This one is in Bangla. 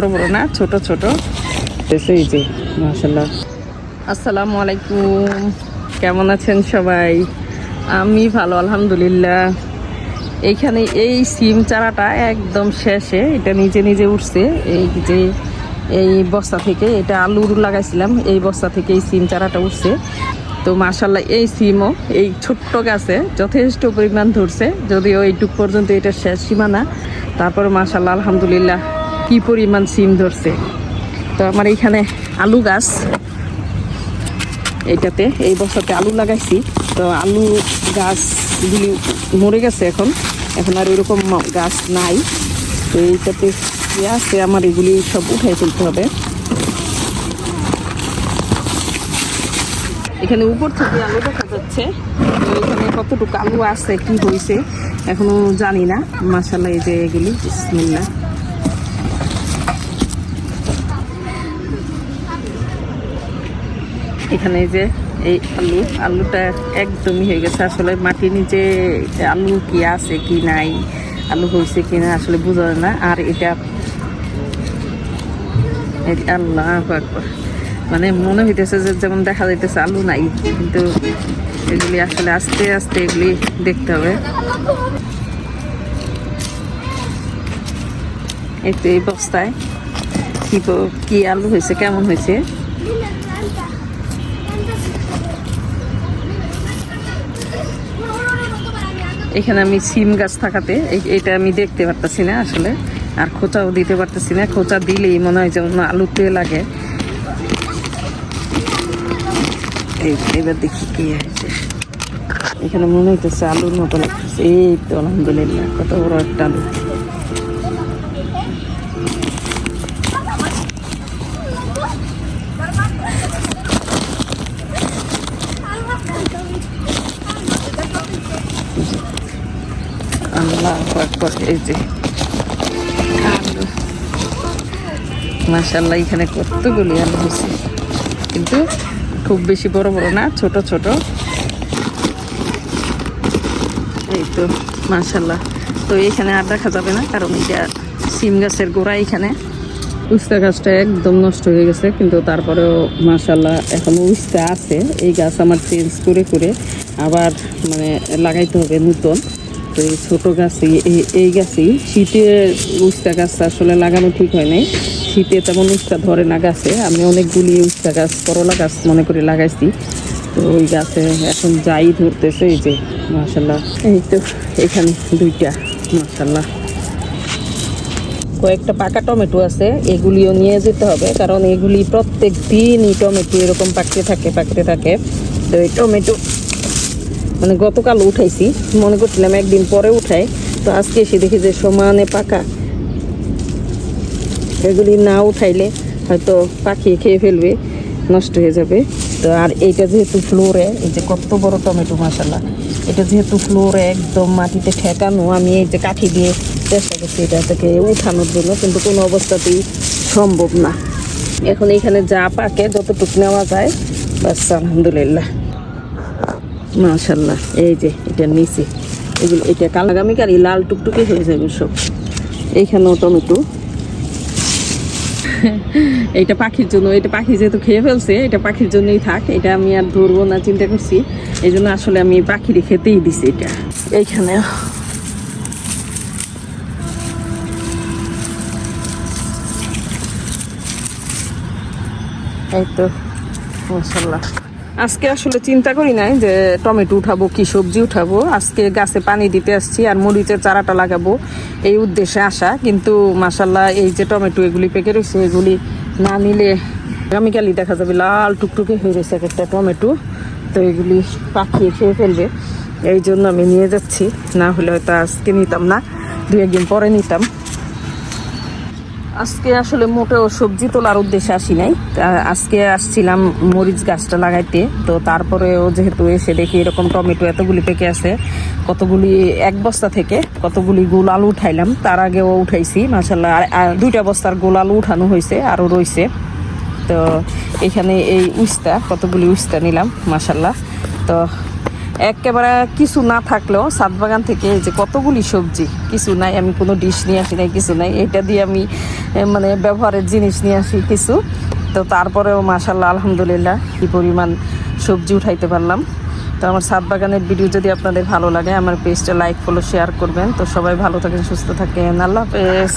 বড় বড় না ছোট। ছোট এই যে মাশাল্লাহ আসসালামু আলাইকুম। কেমন আছেন সবাই? আমি ভালো, আলহামদুলিল্লাহ। এইখানে এই সিম চারাটা একদম শেষে, এটা নিজে নিজে উঠছে। এই যে, এই বস্তা থেকে, এটা আলুর লাগাইছিলাম, এই বস্তা থেকে এই সিম চারাটা উঠছে। তো মাশাল্লাহ এই সিমও, এই ছোট্ট গাছে যথেষ্ট পরিমাণ ধরছে। যদিও এইটুক পর্যন্ত এটা শেষ সীমানা। তারপর মাশাল্লাহ আলহামদুলিল্লাহ। কি পরিমাণ সিম ধরছে? তো আমার এইখানে আলু গাছ। এইটাতে, এই বছরতে আলু লাগাইছি। তো আলু গাছগুলি মরে গেছে এখন। এখন আর ওইরকম গাছ নাই। তো এইটাতে কি আছে? আমার এগুলি সব উঠাই ফেলতে হবে। এখানে উপর থেকে আলু দেখা যাচ্ছে। তো এখানে কতটুকু আলু আছে, কি হয়েছে এখনও জানি না। মাসাল্লাহ এই যে এগুলি, বিসমিল্লাহ। এখানে যে এই আলু, আলুটা একদমই হয়ে গেছে। আসলে মাটির নিচে আলু কি আছে কি নাই, আলু হয়েছে কি না আসলে বোঝা যায় না। আর এটা আল্লাহ মানে মনে হইতেছে যে যেমন দেখা যাইতেছে আলু নাই, কিন্তু এগুলি আসলে আস্তে আস্তে এগুলি দেখতে হবে। এই তো এই বস্তায় কি আলু হয়েছে, কেমন হয়েছে? এখানে আমি সিম গাছ থাকাতে এটা আমি দেখতে পারতেছি না আসলে, আর খোঁচাও দিতে পারতেছি না। খোঁচা দিলেই মনে হয় যেমন আলুতে লাগে। এবার দেখি কি হয়েছে। এখানে মনে হইতেছে আলুর মতো লাগতেছে। এই তো আলহামদুলিল্লাহ, কত বড় একটা আলু। আল্লাহ এই যে। আলু মাশাল্লাহ এখানে কতগুলি আলু হয়েছে। কিন্তু খুব বেশি বড় বড় না, ছোট ছোট। এই তো মাশাল্লাহ তো এখানে আর দেখা যাবে না, কারণ এটা সিম গাছের গোড়া এখানে। উস্তা গাছটা একদম নষ্ট হয়ে গেছে, কিন্তু তারপরেও মাশাল্লাহ এখনও উস্তা আছে। এই গাছ আমার চেঞ্জ করে করে আবার মানে লাগাইতে হবে নতুন। তো এই ছোটো গাছ, এই- গাছই শীতে উস্তা গাছ আসলে লাগানো ঠিক হয় নাই। শীতে তেমন উস্তা ধরে না গাছে। আমি অনেকগুলি উস্তা গাছ, করলা গাছ মনে করে লাগাইছি। তো ওই গাছে এখন যাই ধরতেছে, এই যে মাশাল্লাহ এই তো, এখানে দুইটা মাশাল্লাহ কয়েকটা পাকা টমেটো আছে, এগুলিও নিয়ে যেতে হবে, কারণ এগুলি প্রত্যেক দিনই টমেটো এরকম পাকতে থাকে পাকতে থাকে। তো এই টমেটো মানে গতকাল উঠাইছি। মনে করছিলাম একদিন পরে উঠাই তো আজকে এসে দেখি যে সমানে পাকা। এগুলি না উঠাইলে হয়তো পাখি খেয়ে ফেলবে, নষ্ট হয়ে যাবে। তো আর এইটা যেহেতু ফ্লোরে, এই যে কত বড় টমেটো মশালা এটা যেহেতু ফ্লোরে একদম মাটিতে ঠেকানো, আমি এই যে কাঠি দিয়ে চেষ্টা করছি এটা থেকে উঠানোর জন্য, কিন্তু কোনো অবস্থাতেই সম্ভব না। এখন এখানে যা পাকে, যতটুকু নেওয়া যায় বাস আলহামদুলিল্লাহ। মাশাল্লাহ এই যে এটা নিচে। এগুলো এটা কাল আগামীকাল এই লাল টুকটুকে হয়ে যাবে সব। এইখানেও টমেটো। এইটা পাখির জন্য, এটা পাখি যেহেতু খেয়ে ফেলছে, এটা পাখির জন্যই থাক, এটা আমি আর ধরবো না, চিন্তা করছি। এই জন্য আসলে আমি পাখির খেতেই দিছি এটা। এইখানে। এই তো মাসাল্লাহ আজকে আসলে চিন্তা করি নাই যে টমেটো উঠাবো, কি সবজি উঠাবো। আজকে গাছে পানি দিতে আসছি আর মরিচের চারাটা লাগাবো, এই উদ্দেশ্যে আসা। কিন্তু মাসাল্লাহ এই যে টমেটো এগুলি পেকে রয়েছে এগুলি না নিলে আগামীকালই দেখা যাবে লাল টুকটুকে হয়ে রয়েছে এক একটা টমেটো। তো এগুলি পাখিয়ে খেয়ে ফেলবে। এই জন্য আমি নিয়ে যাচ্ছি। না হলে হয়তো আজকে নিতাম না, দু একদিন পরে নিতাম। আজকে আসলে মোটেও সবজি তোলার উদ্দেশ্যে আসি নাই। আজকে আসছিলাম মরিচ গাছটা লাগাইতে। তো তারপরেও যেহেতু এসে দেখি এরকম টমেটো এতগুলি পেকে আছে, কতগুলি এক বস্তা থেকে কতগুলি গোল আলু উঠাইলাম, তার আগেও উঠাইছি মাসাল্লাহ আর দুইটা বস্তার গোল আলু উঠানো হয়েছে, আরও রয়েছে। তো এখানে এই উস্তা, কতগুলি উস্তা নিলাম মাসাল্লাহ তো একেবারে কিছু না থাকলেও সাত বাগান থেকে এই যে কতগুলি সবজি, কিছু নাই, আমি কোনো ডিশ নিয়ে আসি নাই, কিছু নাই, এটা দিয়ে আমি মানে ব্যবহারের জিনিস নিয়ে আসি কিছু। তো তারপরেও মাসাল্লাহ আলহামদুলিল্লাহ, কি পরিমাণ সবজি উঠাইতে পারলাম। তো আমার সাত বাগানের ভিডিও যদি আপনাদের ভালো লাগে, আমার পেজটা লাইক, ফলো, শেয়ার করবেন। তো সবাই ভালো থাকেন, সুস্থ থাকেন। আল্লাহ হাফেজ।